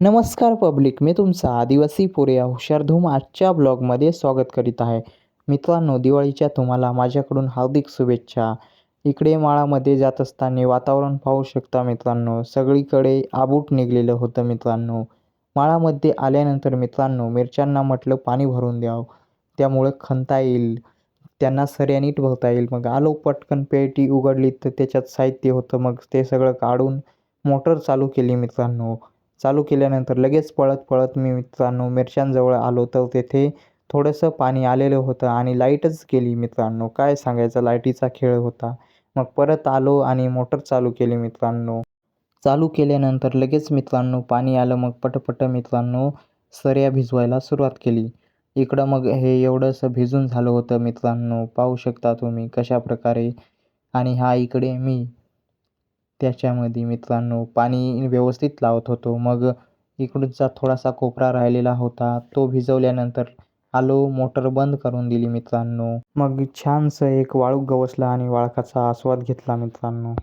नमस्कार पब्लिक मी तुमचा आदिवासी पोरिया हुशारधूम आजच्या ब्लॉगमध्ये स्वागत करीत आहे. मित्रांनो दिवाळीच्या तुम्हाला माझ्याकडून हार्दिक शुभेच्छा. इकडे माळामध्ये जात असताना वातावरण पाहू शकता मित्रांनो सगळीकडे आबूट निघलेलं होतं मित्रांनो. माळामध्ये आल्यानंतर मित्रांनो मिरच्यांना म्हटलं पाणी भरून द्यावं. त्यामुळे खणता येईल. त्यांना सऱ्या नीट भरता येईल. मग आलो पटकन पेटी उघडली तर त्याच्यात साहित्य होतं. मग ते सगळं काढून मोटर चालू केली मित्रांनो. चालू केल्यानंतर लगेच पळत पळत मी मित्रांनो मिरच्यांजवळ आलो तर तेथे थोडंसं पाणी आलेलं होतं आणि लाईटच गेली मित्रांनो. काय सांगायचं? लाईटीचा खेळ होता. मग परत आलो आणि मोटर चालू केली मित्रांनो. चालू केल्यानंतर लगेच मित्रांनो पाणी आलं. मग पटपट मित्रांनो सऱ्या भिजवायला सुरुवात केली. इकडं मग हे एवढंसं भिजून झालं होतं मित्रांनो. पाहू शकता तुम्ही कशा प्रकारे आणि हा इकडे मी त्याच्यामध्ये मित्रांनो पाणी व्यवस्थित लावत होतो. मग इकडचा थोडासा कोपरा राहिलेला होता. तो भिजवल्यानंतर आलो मोटर बंद करून दिली मित्रांनो. मग छानसं एक वाळू गवसला आणि वाळकाचा आस्वाद घेतला मित्रांनो.